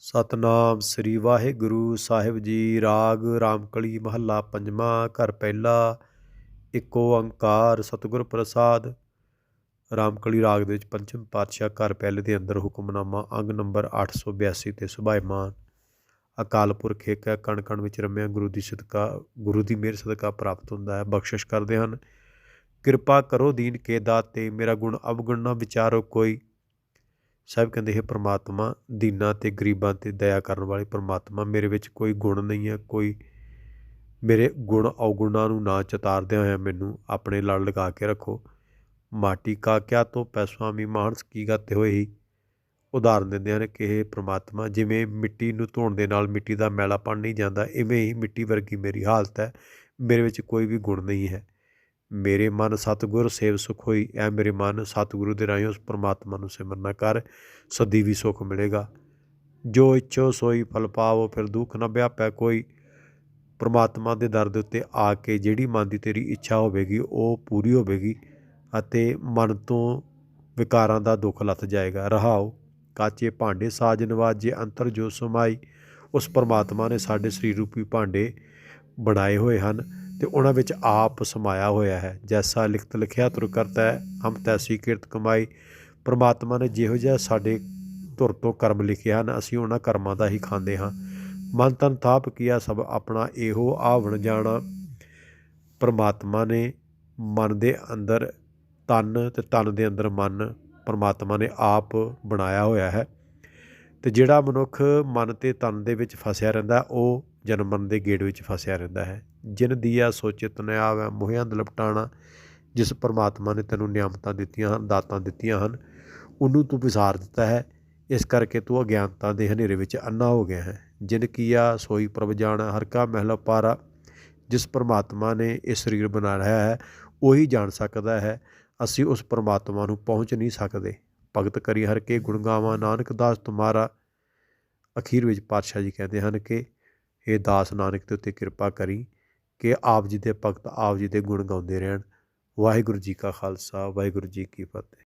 ਸਤਨਾਮ ਸ੍ਰੀ ਵਾਹਿਗੁਰੂ ਸਾਹਿਬ ਜੀ। ਰਾਗ ਰਾਮਕਲੀ ਮਹੱਲਾ ਪੰਜਵਾਂ, ਘਰ ਪਹਿਲਾ, ਇੱਕ ਓੰਕਾਰ ਸਤਿਗੁਰ ਪ੍ਰਸਾਦ। ਰਾਮਕਲੀ ਰਾਗ ਦੇ ਵਿੱਚ ਪੰਚਮ ਪਾਤਸ਼ਾਹ ਘਰ ਪਹਿਲੇ ਦੇ ਅੰਦਰ ਹੁਕਮਨਾਮਾ, ਅੰਗ ਨੰਬਰ 882 ਤੇ ਸੁਭਾਇਮਾਨ ਅਕਾਲ ਪੁਰਖ ਇੱਕ ਹੈ, ਕਣ ਕਣ ਵਿੱਚ ਰਮਿਆ ਗੁਰੂ ਦੀ ਸਦਕਾ, ਗੁਰੂ ਦੀ ਮਿਹਰ ਸਦਕਾ ਪ੍ਰਾਪਤ ਹੁੰਦਾ ਹੈ, ਬਖਸ਼ਿਸ਼ ਕਰਦੇ ਹਨ। ਕਿਰਪਾ ਕਰੋ ਦੀਨ ਕੇ ਦਾਤੇ ਮੇਰਾ ਗੁਣ ਅਵਗੁਣ ਨਾ ਵਿਚਾਰੋ ਕੋਈ। ਸਾਹਿਬ ਕਹਿੰਦੇ ਹੈ ਪ੍ਰਮਾਤਮਾ ਦੀਨਾਂ ਤੇ ਗਰੀਬਾਂ ਤੇ ਦਇਆ ਕਰਨ ਵਾਲੇ ਪ੍ਰਮਾਤਮਾ ਮੇਰੇ ਵਿੱਚ ਕੋਈ ਗੁਣ ਨਹੀਂ ਹੈ, ਕੋਈ ਮੇਰੇ ਗੁਣ ਔਗੁਣਾਂ ਨੂੰ ਨਾ ਚਤਾਰਦਿਆਂ ਹੋਇਆ ਮੈਨੂੰ ਆਪਣੇ ਲੜ ਲਗਾ ਕੇ ਰੱਖੋ। ਮਾਟੀ ਕਾ ਕਿਆ ਤੋ ਪੈਸਵਾਮੀ ਮਾਨਸ ਕੀ ਗਾਤੇ ਹੋਏ ਹੀ। ਉਦਾਹਰਨ ਦਿੰਦੇ ਹਨ ਕਿ ਇਹ ਪ੍ਰਮਾਤਮਾ ਜਿਵੇਂ ਮਿੱਟੀ ਨੂੰ ਧੋਣ ਦੇ ਨਾਲ ਮਿੱਟੀ ਦਾ ਮੈਲਾਪਣ ਨਹੀਂ ਜਾਂਦਾ, ਇਵੇਂ ਹੀ ਮਿੱਟੀ ਵਰਗੀ ਮੇਰੀ ਹਾਲਤ ਹੈ, ਮੇਰੇ ਵਿੱਚ ਕੋਈ ਵੀ ਗੁਣ ਨਹੀਂ ਹੈ। ਮੇਰੇ ਮਨ ਸਤਿਗੁਰ, ਸੇਵ ਸੁਖ ਹੋਈ, ਐ ਮੇਰੇ ਮਨ ਸਤਿਗੁਰੂ ਦੇ ਰਾਹੀਂ ਉਸ ਪਰਮਾਤਮਾ ਨੂੰ ਸਿਮਰਨਾ ਕਰ, ਸਦੀ ਵੀ ਸੁਖ ਮਿਲੇਗਾ। ਜੋ ਇੱਛੋ ਸੋਈ ਫਲ ਪਾਵੋ, ਫਿਰ ਦੁੱਖ ਨਾ ਵਿਆਪੈ ਕੋਈ। ਪਰਮਾਤਮਾ ਦੇ ਦਰ ਦੇ ਉੱਤੇ ਆ ਕੇ ਜਿਹੜੀ ਮਨ ਦੀ ਤੇਰੀ ਇੱਛਾ ਹੋਵੇਗੀ, ਉਹ ਪੂਰੀ ਹੋਵੇਗੀ ਅਤੇ ਮਨ ਤੋਂ ਵਿਕਾਰਾਂ ਦਾ ਦੁੱਖ ਲੱਥ ਜਾਏਗਾ। ਰਹਾਓ, ਕਾਚੇ ਭਾਂਡੇ ਸਾਜ ਨਵਾਜੇ, ਅੰਤਰ ਜੋ ਸਮਾਈ, ਉਸ ਪਰਮਾਤਮਾ ਨੇ ਸਾਡੇ ਸਰੀਰ ਰੂਪੀ ਭਾਂਡੇ ਬਣਾਏ ਹੋਏ ਹਨ। ਤੇ ਉਹਨਾਂ ਵਿੱਚ ਆਪ ਸਮਾਇਆ ਹੋਇਆ ਹੈ। ਜੈਸਾ ਲਿਖਤ ਲਿਖਿਆ ਤੁਰ ਕਰਤਾ ਹੈ, ਹਮ ਤੈਸੀ ਕਿਰਤ ਕਮਾਈ। ਪ੍ਰਮਾਤਮਾ ਨੇ ਜਿਹੋ ਜਿਹਾ ਸਾਡੇ ਧੁਰ ਤੋਂ ਕਰਮ ਲਿਖੇ ਹਨ, ਅਸੀਂ ਉਹਨਾਂ ਕਰਮਾਂ ਦਾ ਹੀ ਖਾਂਦੇ ਹਾਂ। ਮਨ ਤਨ ਥਾਪ ਕੀਆ ਸਭ ਆਪਣਾ ਇਹੋ ਆਵਣ ਜਾਣਾ। ਪ੍ਰਮਾਤਮਾ ਨੇ ਮਨ ਦੇ ਅੰਦਰ ਤਨ ਤੇ ਤਨ ਦੇ ਅੰਦਰ ਮਨ ਪ੍ਰਮਾਤਮਾ ਨੇ ਆਪ ਬਣਾਇਆ ਹੋਇਆ ਹੈ। ਤੇ ਜਿਹੜਾ ਮਨੁੱਖ ਮਨ ਤੇ ਤਨ ਦੇ ਵਿੱਚ ਫਸਿਆ ਰਹਿੰਦਾ, ਉਹ ਜਨਮ ਮਰਨ ਦੇ ਗੇੜ ਵਿੱਚ ਫਸਿਆ ਰਹਿੰਦਾ ਹੈ। ਜਿਨ ਦੀਆ ਸੋਚਿਤ ਨਿਆਵ ਹੈ ਮੋਹਿਆਂ ਲਪਟਾਣਾ, ਜਿਸ ਪਰਮਾਤਮਾ ਨੇ ਤੈਨੂੰ ਨਿਆਮਤਾਂ ਦਿੱਤੀਆਂ ਹਨ, ਦਾਤਾਂ ਦਿੱਤੀਆਂ ਹਨ, ਉਹਨੂੰ ਤੂੰ ਵਿਸਾਰ ਦਿੱਤਾ ਹੈ। ਇਸ ਕਰਕੇ ਤੂੰ ਅਗਿਆਨਤਾ ਦੇ ਹਨੇਰੇ ਵਿੱਚ ਅੰਨਾ ਹੋ ਗਿਆ ਹੈ। ਜਿਨ ਕੀਆ ਸੋਈ ਪ੍ਰਭ ਜਾਣਾ, ਹਰ ਕਾ ਮਹਿਲ ਪਾਰਾ, ਜਿਸ ਪਰਮਾਤਮਾ ਨੇ ਇਹ ਸਰੀਰ ਬਣਾ ਰਿਹਾ ਹੈ, ਉਹੀ ਜਾਣ ਸਕਦਾ ਹੈ। ਅਸੀਂ ਉਸ ਪਰਮਾਤਮਾ ਨੂੰ ਪਹੁੰਚ ਨਹੀਂ ਸਕਦੇ। ਭਗਤ ਕਰੀ ਹਰ ਕੇ ਗੁਣ ਗਾਵਾਂ, ਨਾਨਕ ਦਾਸ ਤੁਮਾਰਾ, ਅਖੀਰ ਵਿੱਚ ਪਾਤਸ਼ਾਹ ਜੀ ਕਹਿੰਦੇ ਹਨ ਕਿ ਇਹ ਦਾਸ ਨਾਨਕ ਦੇ ਉੱਤੇ ਕਿਰਪਾ ਕਰੀ ਕਿ ਆਪ ਜੀ ਦੇ ਭਗਤ ਆਪ ਜੀ ਦੇ ਗੁਣ ਗਾਉਂਦੇ ਰਹਿਣ। ਵਾਹਿਗੁਰੂ ਜੀ ਕਾ ਖਾਲਸਾ, ਵਾਹਿਗੁਰੂ ਜੀ ਕੀ ਫਤਿਹ।